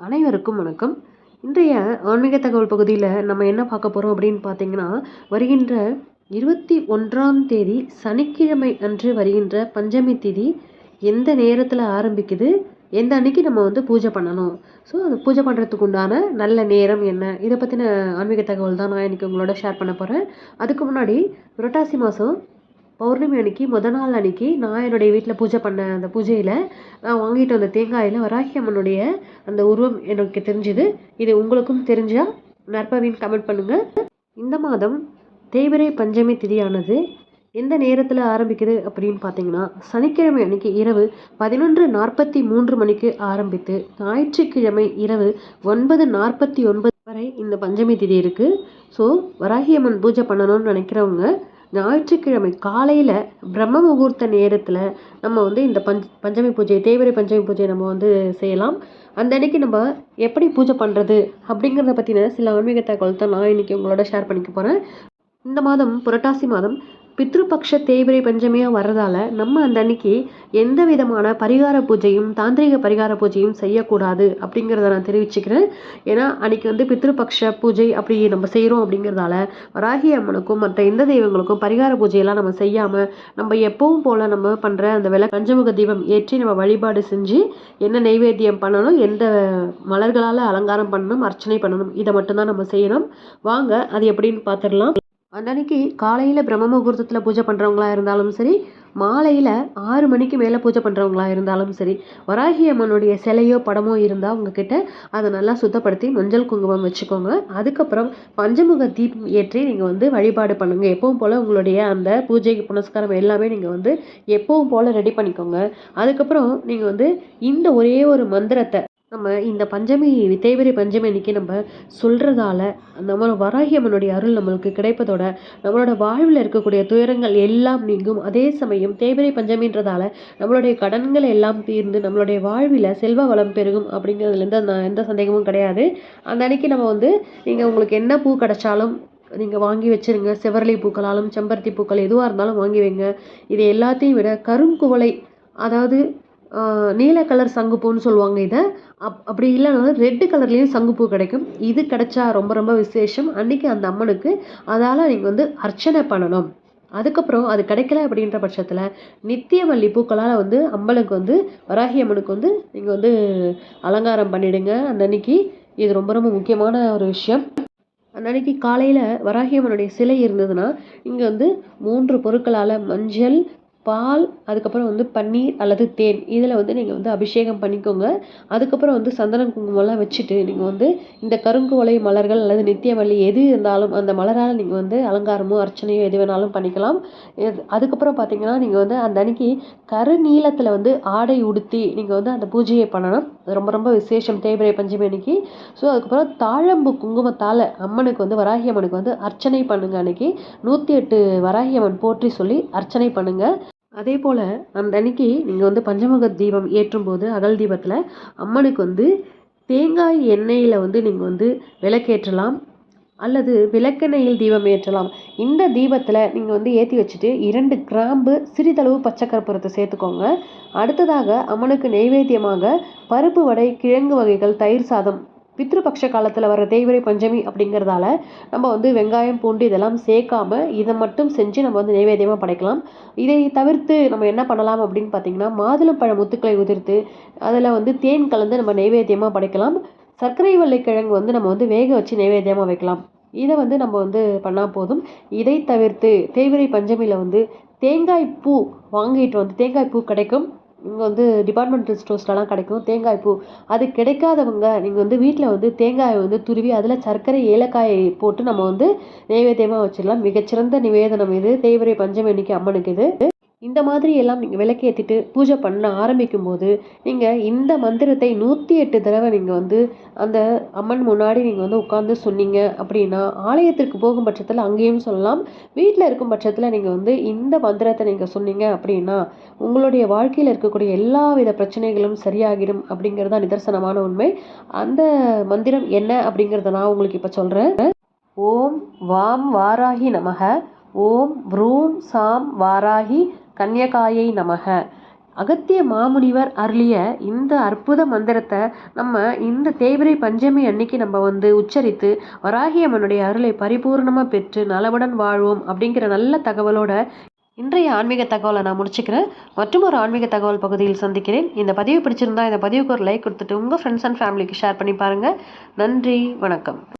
அனைவருக்கும் வணக்கம். இன்றைய ஆன்மீக தகவல் பகுதியில் நம்ம என்ன பார்க்க போகிறோம் அப்படின்னு பார்த்தீங்கன்னா வருகின்ற இருபத்தி ஒன்றாம் தேதி சனிக்கிழமை அன்று வருகின்ற பஞ்சமி திதி எந்த நேரத்தில் ஆரம்பிக்குது? எந்த அன்னைக்கு நம்ம வந்து பூஜை பண்ணணும்? ஸோ அது பூஜை பண்ணுறதுக்கு உண்டான நல்ல நேரம் என்ன? இதை பற்றின ஆன்மீக தகவல் தான் நான் இன்றைக்கி உங்களோட ஷேர் பண்ண போகிறேன் அதுக்கு முன்னாடி புரட்டாசி மாதம் பௌர்ணமி அன்னைக்கு முத நாள் அன்னைக்கு நான் என்னுடைய வீட்டில் பூஜை பண்ண அந்த பூஜையில் நான் வாங்கிட்டு வந்த தேங்காயில் வராகி அம்மனுடைய அந்த உருவம் எனக்கு தெரிஞ்சுது. இது உங்களுக்கும் தெரிஞ்சால் நற்பவின் கமெண்ட் பண்ணுங்கள் இந்த மாதம் தேய்பிரை பஞ்சமி திதியானது எந்த நேரத்தில் ஆரம்பிக்குது அப்படின்னு பார்த்தீங்கன்னா சனிக்கிழமை அன்னைக்கு இரவு பதினொன்று நாற்பத்தி மூன்று மணிக்கு ஆரம்பித்து ஞாயிற்றுக்கிழமை இரவு ஒன்பது நாற்பத்தி ஒன்பது வரை இந்த பஞ்சமி திதி இருக்குது ஸோ வராகியம்மன் பூஜை பண்ணணும்னு நினைக்கிறவங்க ஞாயிற்றுக்கிழமை காலையில் பிரம்ம முகூர்த்த நேரத்தில் நம்ம வந்து இந்த பஞ்ச் பஞ்சமி பூஜை தேவரி பஞ்சமி பூஜை நம்ம வந்து செய்யலாம். அந்த அன்னைக்கு நம்ம எப்படி பூஜை பண்ணுறது அப்படிங்கிறத பற்றின சில ஆன்மீக தகவல் தான் நான் இன்றைக்கி உங்களோட ஷேர் பண்ணிக்க போகிறேன் இந்த மாதம் புரட்டாசி மாதம் பித்ருபக்ஷ தேய்பிரை பஞ்சமியாக வர்றதால நம்ம அந்த அன்னைக்கு எந்த விதமான பரிகார பூஜையும் தாந்திரிக பரிகார பூஜையும் செய்யக்கூடாது அப்படிங்கிறத நான் தெரிவிச்சுக்கிறேன். ஏன்னா அன்னைக்கு வந்து பித்ருபக்ஷ பூஜை அப்படி நம்ம செய்கிறோம் அப்படிங்கிறதால வராகி அம்மனுக்கும் மற்ற எந்த தெய்வங்களுக்கும் பரிகார பூஜையெல்லாம் நம்ம செய்யாமல் நம்ம எப்பவும் போல் நம்ம பண்ணுற அந்த விலை பஞ்சமுக தீபம் ஏற்றி நம்ம வழிபாடு செஞ்சு என்ன நைவேத்தியம் பண்ணணும் எந்த மலர்களால் அலங்காரம் பண்ணணும் அர்ச்சனை பண்ணணும் இதை மட்டும்தான் நம்ம செய்யணும். வாங்க அது எப்படின்னு பார்த்துடலாம். அந்த அன்னைக்கு காலையில் பிரம்ம முகூர்த்தத்தில் பூஜை பண்ணுறவங்களா இருந்தாலும் சரி மாலையில் ஆறு மணிக்கு மேலே பூஜை பண்ணுறவங்களா இருந்தாலும் சரி வராகி அம்மனுடைய சிலையோ படமோ இருந்தால் உங்ககிட்ட அதை நல்லா சுத்தப்படுத்தி மஞ்சள் குங்குமம் வச்சுக்கோங்க. அதுக்கப்புறம் பஞ்சமுக தீபம் ஏற்றி நீங்கள் வந்து வழிபாடு பண்ணுங்கள் எப்பவும் போல் உங்களுடைய அந்த பூஜைக்கு புனஸ்காரம் எல்லாமே நீங்கள் வந்து எப்பவும் போல் ரெடி பண்ணிக்கோங்க. அதுக்கப்புறம் நீங்கள் வந்து இந்த ஒரே ஒரு மந்திரத்தை நம்ம இந்த பஞ்சமி தேய்பிரை பஞ்சமி அன்னைக்கு நம்ம சொல்கிறதால நம்மளோட வராகி அம்மனுடைய அருள் நம்மளுக்கு கிடைப்பதோட நம்மளோட வாழ்வில் இருக்கக்கூடிய துயரங்கள் எல்லாம் நீங்கும். அதே சமயம் தேய்பிரை பஞ்சமின்றதால நம்மளுடைய கடன்கள் எல்லாம் தீர்ந்து நம்மளுடைய வாழ்வில் செல்வ வளம் பெருகும் அப்படிங்கிறதுலேருந்து எந்த எந்த சந்தேகமும் கிடையாது. அந்த அன்னைக்கு நம்ம வந்து நீங்கள் உங்களுக்கு என்ன பூ கிடைச்சாலும் நீங்கள் வாங்கி வச்சுருங்க. செவரளி பூக்களாலும் செம்பருத்தி பூக்கள் எதுவாக இருந்தாலும் வாங்கி வைங்க. இது எல்லாத்தையும் விட கருங்குவளை அதாவது நீல கலர் சங்குப்பூன்னு சொல்லுவாங்க இதை. அப் அப்படி இல்லைனாலும் ரெட்டு கலர்லேயும் சங்குப்பூ கிடைக்கும். இது கிடைச்சா ரொம்ப ரொம்ப விசேஷம். அன்றைக்கி அந்த அம்மனுக்கு அதால் நீங்கள் வந்து அர்ச்சனை பண்ணணும். அதுக்கப்புறம் அது கிடைக்கல அப்படின்ற பட்சத்தில் நித்திய மல்லி பூக்களால் வந்து அம்மனுக்கு வந்து வராகி அம்மனுக்கு வந்து நீங்கள் வந்து அலங்காரம் பண்ணிவிடுங்க அந்த அன்னைக்கு இது ரொம்ப ரொம்ப முக்கியமான ஒரு விஷயம். அந்த அன்னைக்கு காலையில் வராகி அம்மனுடைய சிலை இருந்ததுன்னா இங்கே வந்து மூன்று பொருட்களால் மஞ்சள் பால் அதுக்கப்புறம் வந்து பன்னீர் அல்லது தேன். இதில் வந்து நீங்கள் வந்து அபிஷேகம் பண்ணிக்கோங்க. அதுக்கப்புறம் வந்து சந்தனம் குங்குமம்லாம் வச்சுட்டு நீங்கள் வந்து இந்த கருங்குவலை மலர்கள் அல்லது நித்தியமல்லி எது இருந்தாலும் அந்த மலரால் நீங்கள் வந்து அலங்காரமோ அர்ச்சனையோ எது வேணாலும் பண்ணிக்கலாம். அதுக்கப்புறம் பார்த்தீங்கன்னா நீங்கள் வந்து அந்த அன்னைக்கு கருநீளத்தில் வந்து ஆடை உடுத்தி நீங்கள் வந்து அந்த பூஜையை பண்ணணும். ரொம்ப ரொம்ப விசேஷம் தேய்பிரை பஞ்சமி அன்னைக்கு. ஸோ அதுக்கப்புறம் தாழம்பு குங்குமத்தால் அம்மனுக்கு வந்து வராகி அம்மனுக்கு வந்து அர்ச்சனை பண்ணுங்க அன்னைக்கு. நூற்றி எட்டு வராகி அம்மன் போற்றி சொல்லி அர்ச்சனை பண்ணுங்கள் அதே போல் அந்த அன்னைக்கு நீங்கள் வந்து பஞ்சமுக தீபம் ஏற்றும்போது அகல் தீபத்தில் அம்மனுக்கு வந்து தேங்காய் எண்ணெயில் வந்து நீங்கள் வந்து விளக்கேற்றலாம். அல்லது விளக்கெண்ணெயில் தீபம் ஏற்றலாம். இந்த தீபத்தில் நீங்கள் வந்து ஏற்றி வச்சுட்டு இரண்டு கிராம்பு சிறிதளவு பச்சை கற்பூரத்தை சேர்த்துக்கோங்க. அடுத்ததாக அம்மனுக்கு நெய்வேத்தியமாக பருப்பு வடை கிழங்கு வகைகள் தயிர் சாதம் பித்ருபக்ஷ காலத்தில் வர தேய்வரை பஞ்சமி அப்படிங்கிறதால நம்ம வந்து வெங்காயம் பூண்டு இதெல்லாம் சேர்க்காம இதை மட்டும் செஞ்சு நம்ம வந்து நைவேத்தியமாக படைக்கலாம். இதை தவிர்த்து நம்ம என்ன பண்ணலாம் அப்படின்னு பார்த்தீங்கன்னா மாதுளம்பழ முத்துக்களை உதிர்த்து அதில் வந்து தேன் கலந்து நம்ம நைவேத்தியமாக படைக்கலாம். சர்க்கரை வள்ளிக்கிழங்கு வந்து நம்ம வந்து வேக வச்சு நைவேத்தியமாக வைக்கலாம். இதை வந்து நம்ம வந்து பண்ணால் போதும். இதை தவிர்த்து தேய்பிரை பஞ்சமியில் வந்து தேங்காய் பூ வாங்கிட்டு வந்து தேங்காய் பூ கிடைக்கும். இங்கே வந்து டிபார்ட்மெண்டல் ஸ்டோர்ஸ்லலாம் கிடைக்கும். தேங்காய் பூ. அது கிடைக்காதவங்க நீங்கள் வந்து வீட்டில் வந்து தேங்காயை வந்து துருவி அதில் சர்க்கரை ஏலக்காயை போட்டு நம்ம வந்து நைவேத்தியமாக வச்சிடலாம். மிகச்சிறந்த நிவேதனம் இது. தேய்பிரை பஞ்சமி அன்னைக்கு அம்மனுக்கு இது. இந்த மாதிரி எல்லாம் நீங்கள் விளக்கேற்றிட்டு பூஜை பண்ண ஆரம்பிக்கும் போது நீங்கள் இந்த மந்திரத்தை நூற்றி எட்டு தடவை நீங்கள் வந்து அந்த அம்மன் முன்னாடி நீங்கள் வந்து உட்காந்து சொன்னீங்க அப்படின்னா ஆலயத்திற்கு போகும் பட்சத்தில் அங்கேயும் சொல்லலாம். வீட்டில் இருக்கும் பட்சத்தில் நீங்கள் வந்து இந்த மந்திரத்தை நீங்கள் சொன்னீங்க அப்படின்னா உங்களுடைய வாழ்க்கையில் இருக்கக்கூடிய எல்லா வித பிரச்சனைகளும் சரியாகிடும் அப்படிங்கிறது தான் நிதர்சனமான உண்மை. அந்த மந்திரம் என்ன அப்படிங்கிறத நான் உங்களுக்கு இப்போ சொல்கிறேன் ஓம் வாம் வாராகி நமக. ஓம் ப்ரூம் சாம் வாராகி கன்யகாயை நமக. அகத்திய மாமுனிவர் அருளிய இந்த அற்புத மந்திரத்தை நம்ம இந்த தேய்பிரை பஞ்சமி அன்னைக்கு நம்ம வந்து உச்சரித்து வராகியம்மனுடைய அருளை பரிபூர்ணமாக பெற்று நலவுடன் வாழ்வோம் அப்படிங்கிற நல்ல தகவலோட இன்றைய ஆன்மீக தகவலை நான் முடிச்சுக்கிறேன். மற்றும் ஒரு ஆன்மீக தகவல் பகுதியில் சந்திக்கிறேன். இந்த பதிவு பிடிச்சிருந்தா இந்த பதிவுக்கு ஒரு லைக் கொடுத்துட்டு உங்கள் ஃப்ரெண்ட்ஸ் அண்ட் ஃபேமிலிக்கு ஷேர் பண்ணி பாருங்கள் நன்றி வணக்கம்.